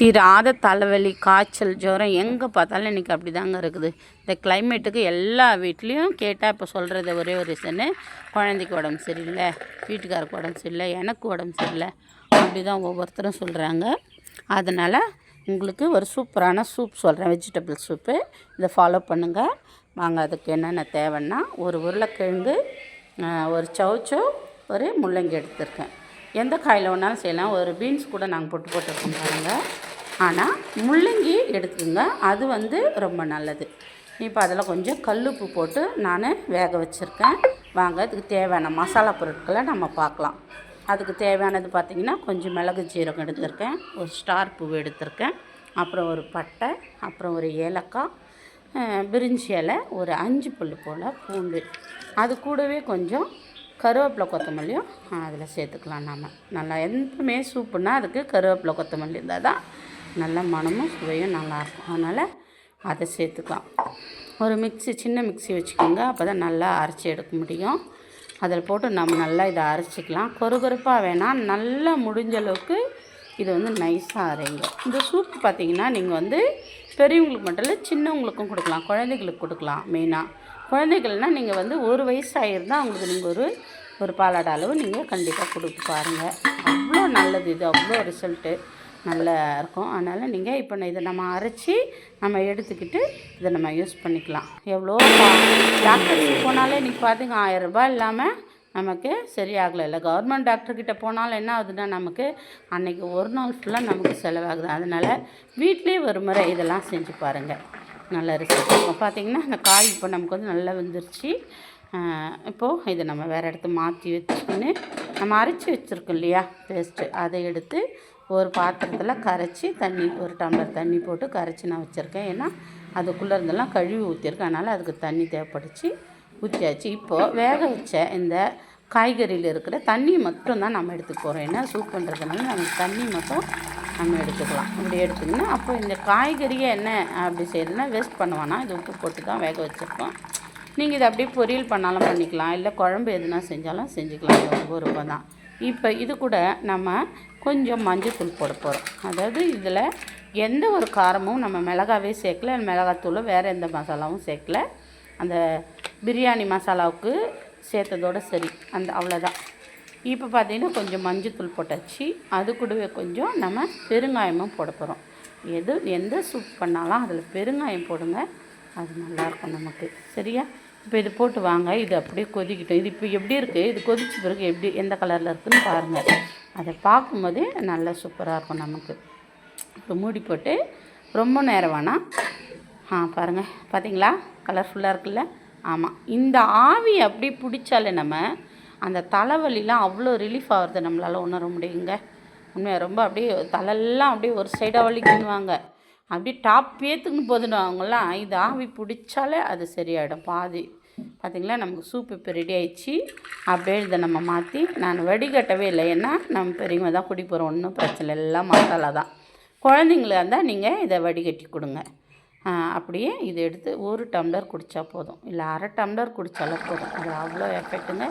தீராத தலைவலி காய்ச்சல் ஜுரம் எங்கே பார்த்தாலும் இன்றைக்கி அப்படி தாங்க இருக்குது. இந்த கிளைமேட்டுக்கு எல்லா வீட்லேயும் கேட்டால் இப்போ சொல்கிறது ஒரே ஒரு ரீசனு குழந்தைக்கு உடம்பு சரியில்லை வீட்டுக்காருக்கு உடம்பு சரியில்லை எனக்கு உடம்பு சரியில்லை அப்படி தான் ஒவ்வொருத்தரும் சொல்கிறாங்க அதனால் உங்களுக்கு ஒரு சூப்பரான சூப் சொல்கிறேன் வெஜிடபிள் சூப்பு இதை ஃபாலோ பண்ணுங்கள் வாங்க அதுக்கு என்னென்ன தேவைன்னா ஒரு உருளைக்கிழங்கு ஒரு சவுச்சோ ஒரு முள்ளங்கி எடுத்திருக்கேன். எந்த காயில் வேணாலும் செய்யலாம். ஒரு பீன்ஸ் கூட நாங்கள் போட்டு போட்டுருக்கோம் பாருங்கள் ஆனால் முள்ளங்கி எடுத்துக்கோங்க அது வந்து ரொம்ப நல்லது. இப்போ அதில் கொஞ்சம் கல்லுப்பு போட்டு நான் வேக வச்சுருக்கேன். வாங்க அதுக்கு தேவையான மசாலா பொருட்களை நம்ம பார்க்கலாம். அதுக்கு தேவையானது பார்த்திங்கன்னா கொஞ்சம் மிளகு ஜீரகம் எடுத்திருக்கேன். ஒரு ஸ்டார் பூ எடுத்திருக்கேன். அப்புறம் ஒரு பட்டை அப்புறம் ஒரு ஏலக்காய் பிரிஞ்சி இலை ஒரு அஞ்சு புல் போல் பூண்டு. அது கூடவே கொஞ்சம் கருவேப்பிலை கொத்தமல்லியும் அதில் சேர்த்துக்கலாம் நம்ம நல்லா எப்பவுமே சூப்புன்னா அதுக்கு கருவேப்பிலை கொத்தமல்லி இருந்தால் தான் நல்ல மனமும் சுவையும் நல்லாயிருக்கும். அதனால் அதை சேர்த்துக்கலாம். ஒரு மிக்ஸி சின்ன மிக்ஸி வச்சுக்கோங்க. அப்போ தான் நல்லா அரைச்சி எடுக்க முடியும். அதில் போட்டு நம்ம நல்லா இதை அரைச்சிக்கலாம். கொறுகொறுப்பாக வேணாம் நல்லா முடிஞ்ச அளவுக்கு இது வந்து நைஸாக அரைங்க. இந்த சூப் பார்த்தீங்கன்னா நீங்கள் வந்து பெரியவங்களுக்கு மட்டும் இல்லை சின்னவங்களுக்கும் கொடுக்கலாம். குழந்தைகளுக்கு கொடுக்கலாம் மெயினாக குழந்தைகள்னால் நீங்கள் வந்து ஒரு வயசு ஆகிருந்தால் அவங்களுக்கு நீங்கள் ஒரு ஒரு பாலாட அளவு நீங்கள் கண்டிப்பாக கொடுத்து பாருங்கள் அவ்வளோ நல்லது இது. அவ்வளோ ரிசல்ட்டு நல்லா இருக்கும் அதனால் நீங்கள் இப்போ நான் இதை நம்ம அரைச்சி நம்ம எடுத்துக்கிட்டு இதை நம்ம யூஸ் பண்ணிக்கலாம். எவ்வளோ டாக்டர்ஸ் போனாலே இன்றைக்கி பார்த்தீங்க ஆயிரம் ரூபாய் இல்லாமல் நமக்கு சரியாகலை. இல்லை கவர்மெண்ட் டாக்டர்கிட்ட போனாலும் என்ன ஆகுதுன்னா நமக்கு அன்னைக்கு ஒரு நாள் ஃபுல்லாக நமக்கு செலவாகுது. அதனால் வீட்டிலேயே ஒரு முறை இதெல்லாம் செஞ்சு பாருங்கள் நல்ல ரிசல்ட் இப்போ பார்த்திங்கன்னா அந்த காய் இப்போ நமக்கு வந்து நல்லா வந்துருச்சு. இப்போது இதை நம்ம வேறு இடத்த மாற்றி வச்சுக்கின்னு நம்ம அரைச்சி வச்சுருக்கோம் இல்லையா பேஸ்ட்டு அதை எடுத்து ஒரு பாத்திரத்தில் கரைச்சி தண்ணி ஒரு டம்ளர் தண்ணி போட்டு கரைச்சி நான் வச்சுருக்கேன். ஏன்னா அதுக்குள்ளே இருந்தெல்லாம் கழுவி ஊற்றிருக்கேன் அதனால் அதுக்கு தண்ணி தேவைப்படுச்சு ஊற்றியாச்சு இப்போது வேக வச்ச இந்த காய்கறியில் இருக்கிற தண்ணி மட்டும் தான் நம்ம எடுத்துக்க போகிறோம் ஏன்னா சூப் பண்ணுறதுனால நமக்கு தண்ணி மட்டும் நம்ம எடுத்துக்கலாம். இப்படி எடுத்துக்கினா அப்போ இந்த காய்கறியை என்ன அப்படி செய்யறதுனா வேஸ்ட் பண்ணுவானா? இது உப்பு போட்டு தான் வேக வச்சுருக்கோம். நீங்கள் இதை அப்படியே பொரியல் பண்ணாலும் பண்ணிக்கலாம். இல்லை குழம்பு எதுனா செஞ்சாலும் செஞ்சுக்கலாம். இது உங்கள் தான். இப்போ இது கூட நம்ம கொஞ்சம் மஞ்சத்தூள் போட போகிறோம் அதாவது இதில் எந்த ஒரு காரமும் நம்ம மிளகாவே சேர்க்கல மிளகாத்தூளும் வேறு எந்த மசாலாவும் சேர்க்கல. அந்த பிரியாணி மசாலாவுக்கு சேர்த்ததோடு சரி அந்த அவ்வளோதான் இப்போ பார்த்திங்கன்னா கொஞ்சம் மஞ்சத்தூள் போட்டாச்சு. அது கூடவே கொஞ்சம் நம்ம பெருங்காயமும் போட போகிறோம் எது எந்த சூப் பண்ணாலும் அதில் பெருங்காயம் போடுங்க. அது நல்லாயிருக்கும் நமக்கு. சரியா? இப்போ இது போட்டு வாங்க இது அப்படியே கொதிக்கிட்டோம். இது இப்போ எப்படி இருக்குது இது கொதிச்ச பிறகு எப்படி எந்த கலரில் இருக்குதுன்னு பாருங்கள் அதை பார்க்கும்போதே நல்லா சூப்பராக இருக்கும் நமக்கு. இப்போ மூடி போட்டு ரொம்ப நேரம் வேணாம் ஆ பாருங்கள் பார்த்தீங்களா கலர்ஃபுல்லாக இருக்குல்ல? ஆமாம் இந்த ஆவி அப்படியே பிடிச்சாலே நம்ம அந்த தலைவலிலாம் அவ்வளோ ரிலீஃப் ஆகிறது நம்மளால் உணர முடியுங்க. உண்மையாக ரொம்ப அப்படியே தலையெல்லாம் அப்படியே ஒரு சைடாக வலிக்குன்னுவாங்க அப்படியே டாப் ஏற்றுக்குன்னு அவங்களாம் இது ஆவி பிடிச்சாலே அது சரியாயிடும். பாதி. பார்த்திங்களா நமக்கு சூப் இப்போ ரெடி ஆயிடுச்சு. அப்படியே இதை நம்ம மாற்றி நான் வடிகட்டவே இல்லை. ஏன்னா நம்ம பெரியவங்க தான் குடி போகிறோம் ஒன்றும் பிரச்சனை இல்லை. எல்லாம் மசாலா தான். குழந்தைங்களா இருந்தால் நீங்கள் இதை வடிகட்டி கொடுங்க. அப்படியே இதை எடுத்து ஒரு டம்ளர் குடித்தா போதும். இல்லை அரை டம்ளர் குடித்தாலும் போதும். அது அவ்வளோ எஃபெக்ட்டுங்க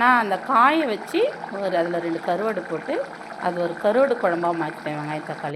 நான் அந்த காயை வச்சு ஒரு அதில் ரெண்டு கருவாடு போட்டு அது ஒரு கருவாடு குழம்பா மாற்றிட்டேன் வெங்காயம் தக்காளி